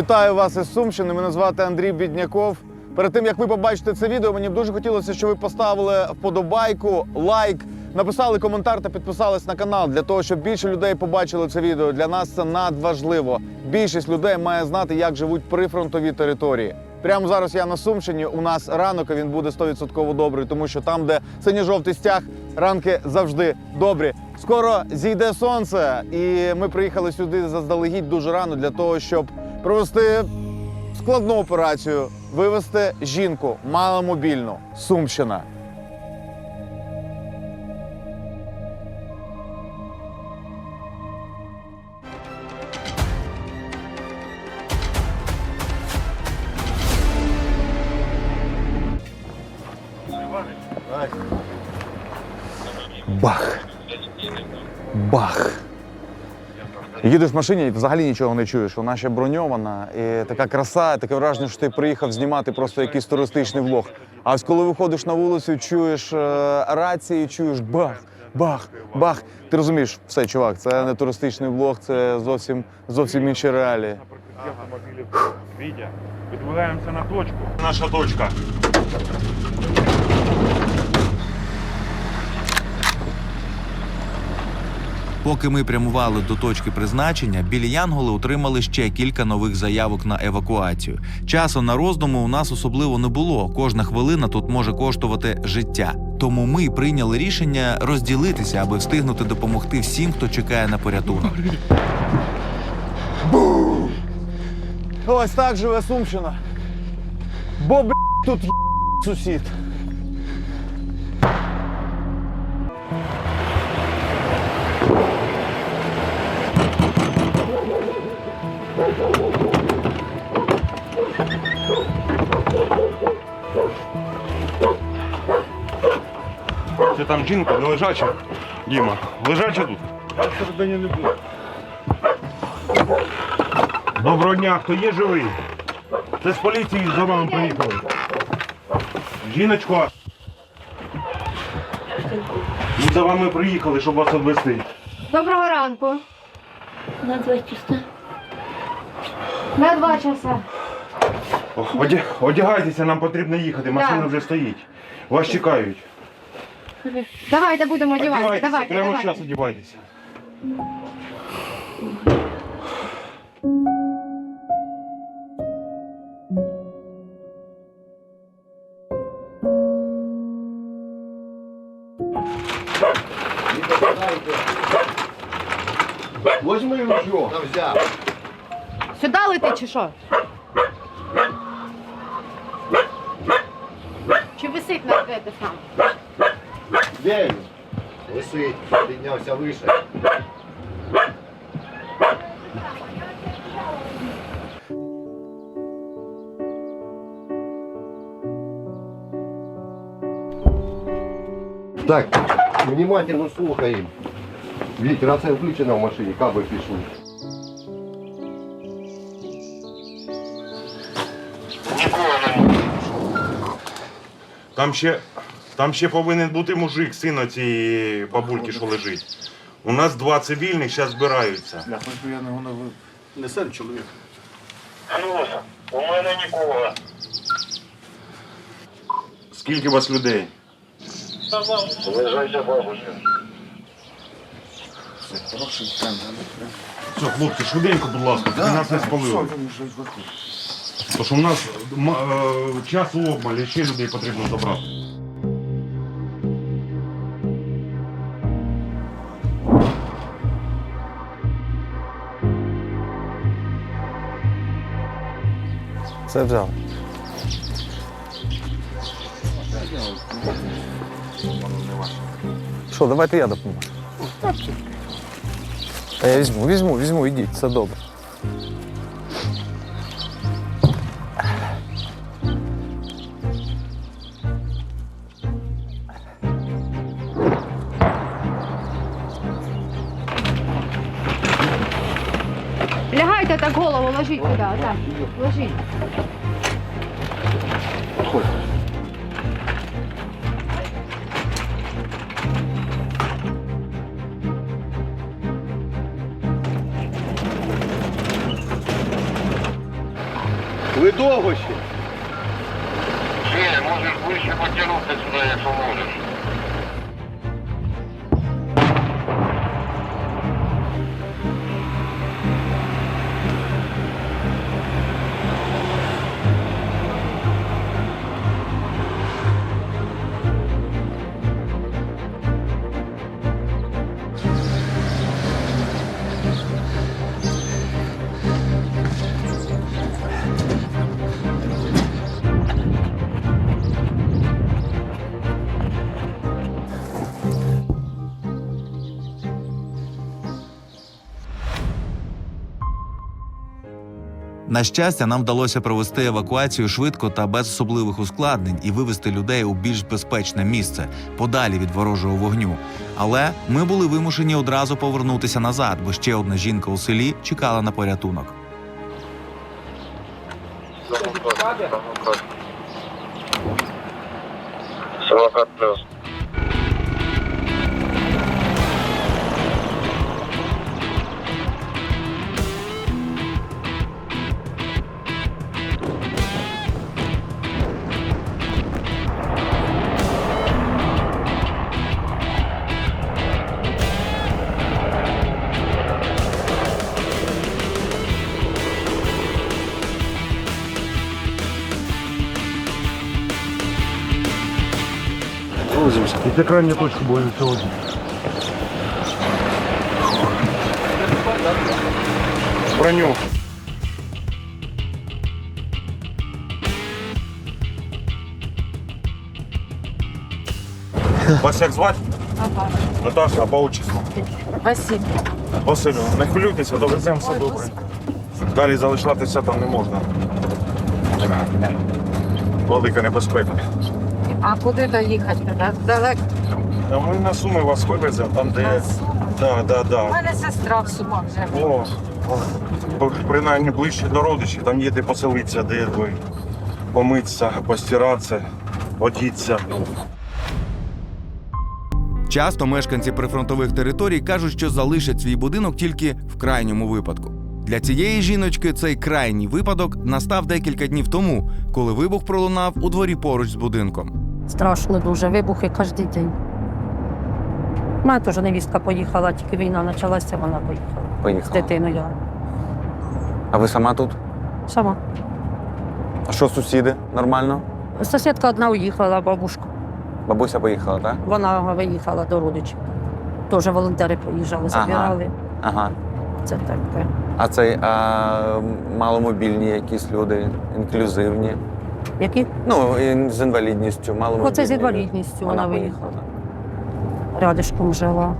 Вітаю вас із Сумщини. Мене звати Андрій Бідняков. Перед тим як ви побачите це відео, мені б дуже хотілося, щоб ви поставили вподобайку, лайк, написали коментар та підписались на канал для того, щоб більше людей побачили це відео. Для нас це надважливо. Більшість людей має знати, як живуть прифронтові території. Прямо зараз я на Сумщині. У нас ранок він буде 100% добрий, тому що там, де синьо-жовтий стяг, ранки завжди добрі. Скоро зійде сонце, і ми приїхали сюди заздалегідь дуже рано для того, щоб провести складну операцію вивезти жінку маломобільну Сумщина. Бах. Бах. Їдеш в машині взагалі нічого не чуєш. Вона ще броньована, і така краса, таке враження, що ти приїхав знімати просто якийсь туристичний влог. А ось коли виходиш на вулицю, чуєш е, рації, чуєш бах, бах, бах. Ти розумієш, все, чувак, це не туристичний влог, це зовсім зовсім інші реалії. Вітя, відбуваємося на точку. Наша точка. Поки ми прямували до точки призначення, білі Янголи отримали ще кілька нових заявок на евакуацію. Часу на роздуму у нас особливо не було. Кожна хвилина тут може коштувати життя. Тому ми прийняли рішення розділитися, аби встигнути допомогти всім, хто чекає на порятунок. Ось так живе Сумщина. Бо б**, тут сусід. Там жінка, не лежача. Діма, лежача тут. Всередині не буду. Доброго дня, хто є живий? Це з поліції за вами приїхали. Жіночко. Ми за вами приїхали, щоб вас обвести. Доброго ранку. На два часа. На два часа. Оді- Одягайтеся, нам потрібно їхати, машина Так. вже стоїть. Вас чекають. Давайте будемо одягатися. Давайте, прямо давайте. зараз одягайтеся. Возьми ружье. Там взяв. Сюди лети чи що? Чи висить на те сам? Де він? Висить, піднявся вище. Так, внимательно слухаємо. Віть, рація включена в машині, каби пішли. Там ще, там ще повинен бути мужик, син цієї бабульки, що лежить. У нас два цивільних зараз збираються. Плюс, у мене нікого. Скільки у вас людей? Лежача бабушка. Все, хлопці, швиденько, будь ласка, поки нас не спалили. Тому що у нас м- е, час обмаль, ще людей потрібно забрати. Це взяв. Що, давайте я допоможу. Та я візьму, візьму, візьму, ідіть, все добре. Туди, так. Ложіть. Ви довго ще? Ще, можеш ближче потягнутися сюди, якщо можеш. На щастя, нам вдалося провести евакуацію швидко та без особливих ускладнень і вивести людей у більш безпечне місце, подалі від ворожого вогню. Але ми були вимушені одразу повернутися назад, бо ще одна жінка у селі чекала на порятунок. Самокат плюс. Це крайня точка бою сьогодні. Броню. Вас як звати? Наташа, а по отчеству? Василь. Василю, не хвилюйтеся, довеземо все добре. Далі залишатися там не можна. Велика небезпека. А куди доїхати? Да- Далеко. А ми на суми вас вивеземо, там де. Да, да, У да. мене сестра в Сумах живе. О, о, принаймні ближче до родичів, там є де поселитися, де ви помитися, постиратися, одітися. Часто мешканці прифронтових територій кажуть, що залишать свій будинок тільки в крайньому випадку. Для цієї жіночки цей крайній випадок настав декілька днів тому, коли вибух пролунав у дворі поруч з будинком. Страшно дуже, вибухи кожен день. У мене теж невістка поїхала, тільки війна почалася, вона поїхала. З Поїхала. дитиною. А ви сама тут? Сама. А що сусіди? Нормально? Сусідка одна уїхала, бабушка. Бабуся поїхала, так? Вона виїхала до родичів. Теж волонтери приїжджали, забирали. Ага. Це таке. А цей а, маломобільні якісь люди, інклюзивні. Які? Ну, і з інвалідністю, маломобільні. Оце з інвалідністю вона виїхала. Рядишком жила.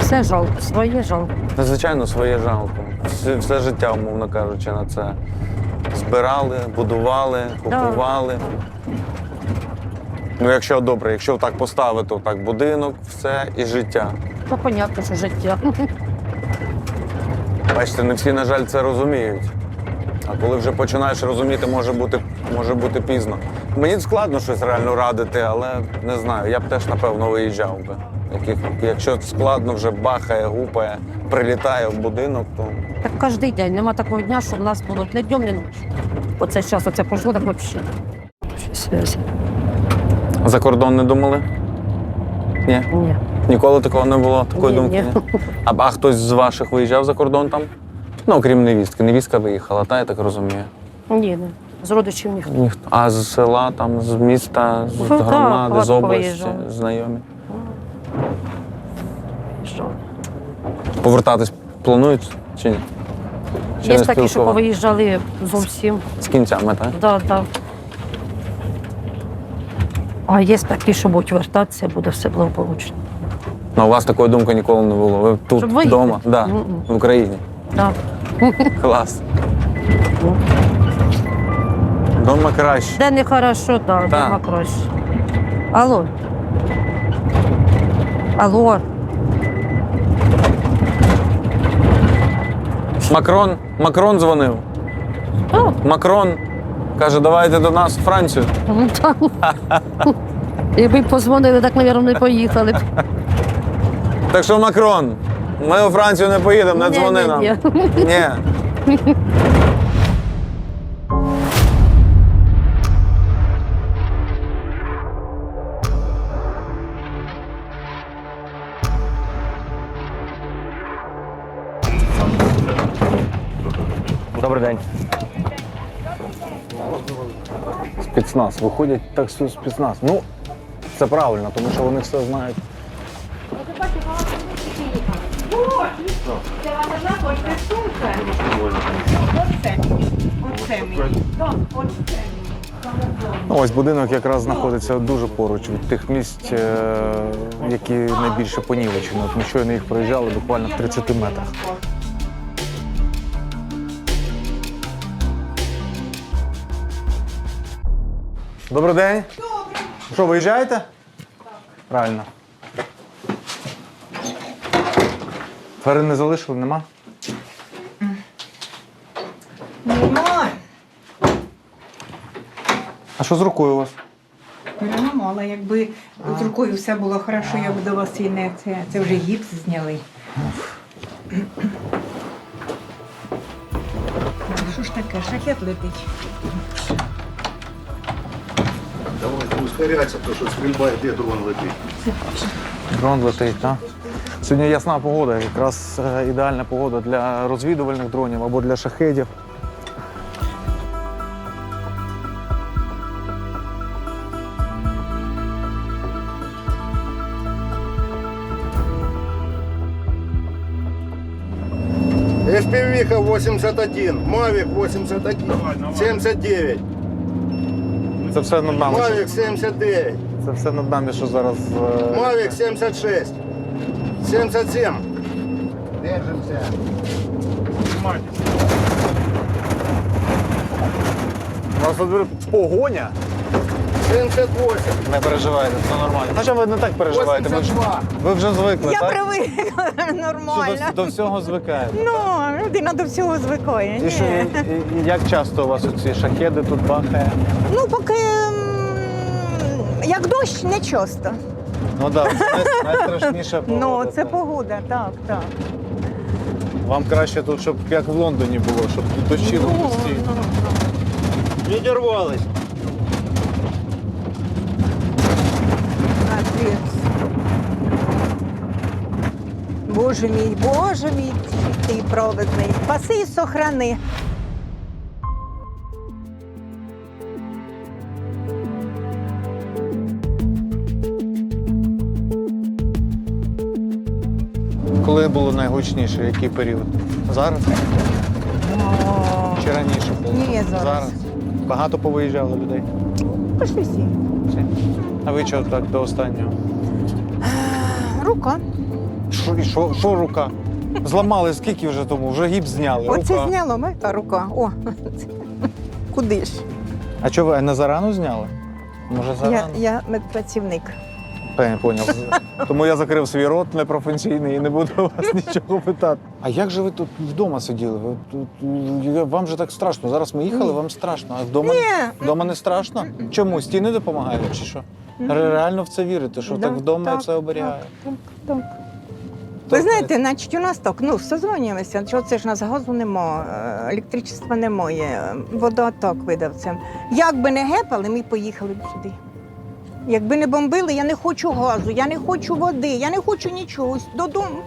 Все жалко, своє жалко. Та, звичайно, своє жалко. Все, все життя, умовно кажучи, на це. Збирали, будували, Да. купували. Ну, якщо добре, якщо так поставити, то так будинок, все і життя. Ну, понятно, що життя. Бачите, не всі, на жаль, це розуміють. А коли вже починаєш розуміти, може бути, може бути пізно. Мені складно щось реально радити, але не знаю. Я б теж, напевно, виїжджав би. Яких, якщо складно вже бахає, гупає, прилітає в будинок, то Так кожен день. Нема такого дня, що в нас було не днем, не ночі. Оце зараз, оце пройшло, так взагалі. За кордон не думали? Ні. Ні. Ніколи такого не було, такої Ні, думки. ні. А, а хтось з ваших виїжджав за кордон там? Ну, окрім невістки. Невістка виїхала, та я так розумію. Ні, не. З родичів ніхто. Ніхто. А з села, там, з міста, з Ну, так, громади, з області, виїжджали. знайомі. Що? Повертатись планують чи ні? Чи Є не такі, що спілкували? повиїжджали зовсім. З кінцями, так? Да, да. А є такі, що будуть вертатися, буде все благополучно. Ну, у вас такої думки ніколи не було. Ви тут Щоб виїхати? вдома, да, Мгм. в Україні. Да. Клас. Дома краще. Де не хорошо, да, вдома краще. Алло. Алло. Макрон, Макрон дзвонив. О. Макрон каже, давайте до нас в Францію. Ну, так. Якби позвонили, так, мабуть, не поїхали. б. Так що, Макрон, ми у Францію не поїдемо, не дзвони нам. Ні-ні-ні. Добрий день. Спецназ. Виходять так спецназ. Ну, це правильно, тому що вони все знають. Ну, Ось будинок якраз знаходиться дуже поруч від тих місць, е, які найбільше понівечені. От ми щойно їх проїжджали буквально в 30 метрах. Добрий день. Добрий. Що, виїжджаєте? Так. Правильно. Тварин не залишили, нема? Нема. А що з рукою у вас? Переламала. Якби з рукою все було хорошо, я б до вас і не це. Це вже гіпс зняли. Що ж таке? Шахет летить. Давайте ускоряйся, тому що стрільба йде, дрон летить. Дрон летить, так? Сьогодні ясна погода, якраз е, ідеальна погода для розвідувальних дронів або для шахедів. FPV 81, Mavic 81, 79, Це все над нами. Mavic 79, Це все над нами, що зараз. е, Mavic 76, 77. Держимся. У нас тут погоня. 78, Не переживайте, все нормально. Хоча ви не так переживаєте. Ви, ж- 82. ви вже звикли, Я так? привикла Що нормально. до, до всього звикаєте. Ну, людина до всього звикає. І, що, Ні. і, і як часто у вас ці шахеди тут бахає? Ну, поки м, як дощ, не часто. Ну так, да, найстрашніша погода. Ну, це так. погода, так, так. Вам краще тут, щоб як в Лондоні було, щоб тут дощило Ну, постійно. Відірвались. Капець. Боже мій, Боже мій, ти праведний. Паси і сохрани. Було найгучніше, який період? Зараз? Чи раніше було? Ні, зараз. Багато повиїжджало людей. Пошли всі. Всі? А ви чого так до останнього? Рука. Що, і що, що рука? Зламали скільки вже тому? Вже гіпс зняли. Оце рука. зняло, мета рука. О, куди ж? А що ви на зарану зняли? Може Я, я медпрацівник. Я поняв. Тому я закрив свій рот непрофесійний і не буду вас нічого питати. А як же ви тут вдома сиділи? Ви тут вам же так страшно. Зараз ми їхали, вам страшно. А вдома, Ні. вдома не страшно? Чому? Стіни допомагають чи що? Реально в це вірите, що Да, так вдома так, це оберігає? Так, так. Ви Тобто- знаєте, значить, у нас так, ну, созвонюємося, що це ж у нас газу нема, е, електричества немає, вода так видавцем. Як би не гепали, ми поїхали б сюди. Якби не бомбили, я не хочу газу, я не хочу води, я не хочу нічого. Ось Додому.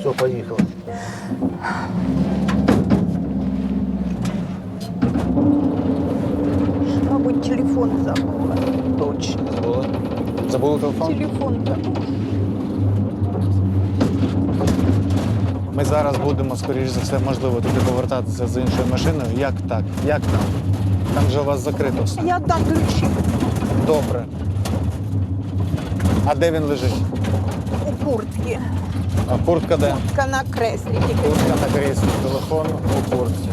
Все, поїхали. Мабуть, телефон забула. Точно. Забули телефон? Телефон забула. Ми зараз будемо, скоріш за все, можливо, туди повертатися з іншою машиною. Як так? Як там? Там же у вас закрито все. Я дам ключі Добре. А де він лежить? у куртці. А куртка де? Куртка на креслі. тільки Куртка на кріслі, телефон у куртці.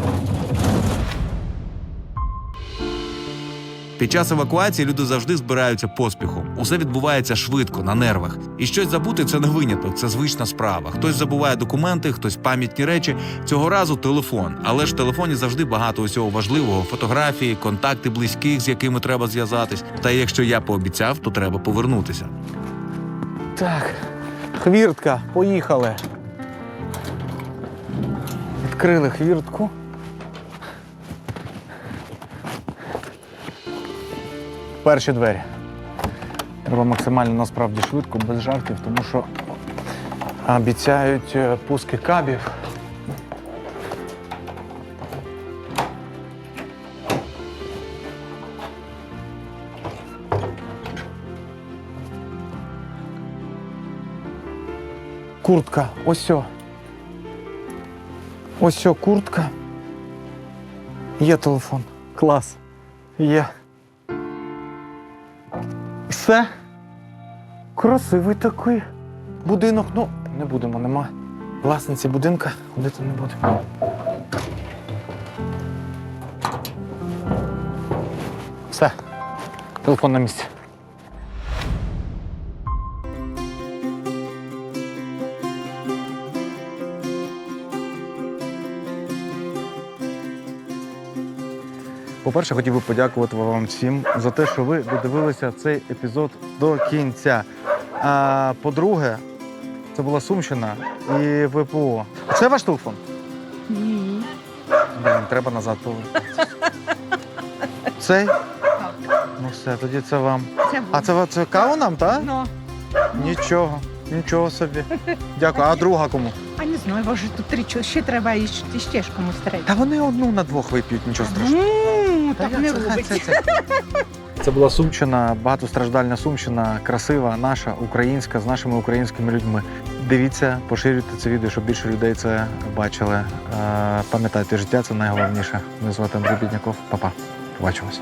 Під час евакуації люди завжди збираються поспіхом. Усе відбувається швидко, на нервах. І щось забути це не виняток, це звична справа. Хтось забуває документи, хтось пам'ятні речі. Цього разу телефон. Але ж в телефоні завжди багато усього важливого: фотографії, контакти близьких, з якими треба зв'язатись. Та якщо я пообіцяв, то треба повернутися. Так, хвіртка, поїхали. Відкрили хвіртку. Перші двері. Треба максимально насправді швидко, без жартів, тому що обіцяють е, пуски кабів. Куртка, ось. о. Ось о, куртка. Є телефон. Клас. Є. Все. Красивий такий. Будинок. Ну, не будемо, нема. Власниці будинка ходити не будемо. Все. Телефон на місці. По-перше, хотів би подякувати вам всім за те, що ви додивилися цей епізод до кінця. А по-друге, це була Сумщина і ВПО. Це ваш телефон? Ні. Блін, треба назад повертатися. Цей? Ну все, тоді це вам. Це А це, це каву нам, так? Ну, Нічого, нічого собі. Дякую. А друга кому? а не знаю, може тут три чого. Ще треба і ще, і ще ж комусь треба. Та вони одну на двох вип'ють, нічого страшного. Ну, так Та не робить. Це- була Сумщина, багатостраждальна Сумщина, красива, наша, українська, з нашими українськими людьми. Дивіться, поширюйте це відео, щоб більше людей це бачили. Е, Пам'ятайте, життя це найголовніше. Мене звати Андрій Бідняков. Па-па. Побачимось.